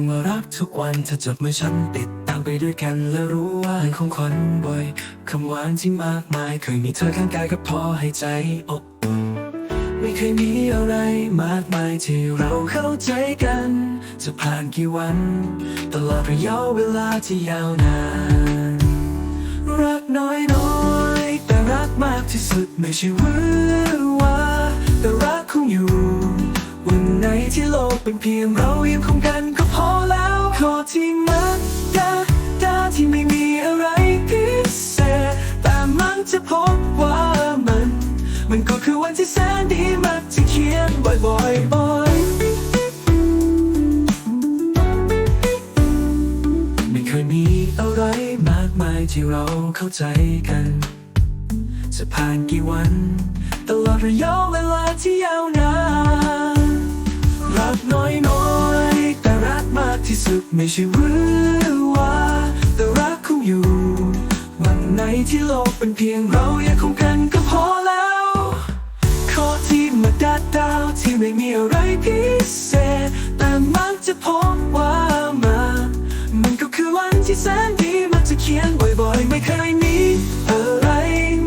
ำว่ารักทุกวันถ้าจดมือฉันติดตามไปด้วยกันและรู้ว่าของขวัญบ่อยคำหวานที่มากมาย เคยมีเธอข้างกายก็พอให้ใจอบอุ่นไม่เคยมีอะไรมากมายที่เราเข้าใจกัน จะผ่านกี่วัน ตลอดระยะเวลาที่ยาวนานรักน้อยน้อยแต่รักมากที่สุดไม่ใช่วือ เป็นเพียงเรายังคงกันก็พอแล้วขอที่มักดาดาที่ไม่มีอะไรพิเศษแต่มันจะพบว่ามัน มันก็คือวันที่แสนดีมักจะเขียนบ่อยๆบ่อยไม่เคยมีอะไรมากมายที่เราเข้าใจกันจะผ่านกี่วัน ตลอดระยะเวลาที่ยาวนาน ไม่ใช่หวือว่า แต่รักคงอยู่ วันไหนที่โลกเป็นเพียงเรายังคงกันก็พอแล้ว ขอที่มาดัดดาวที่ไม่มีอะไรพิเศษ แต่มักจะพบว่ามา มันก็คือวันที่แสนดีมันจะเขียนบ่อยๆ ไม่เคยมีอะไร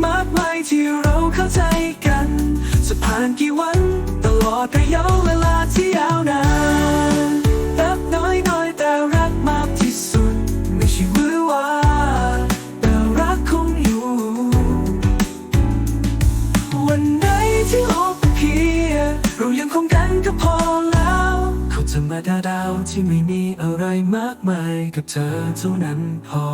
มากมายที่เราเข้าใจกัน จะผ่านกี่วันตลอดระยะเวลา เรายังคงกันก็พอแล้ว เขาจะมาดาดาวที่ไม่มีอะไรมากมายกับเธอเท่านั้นพอ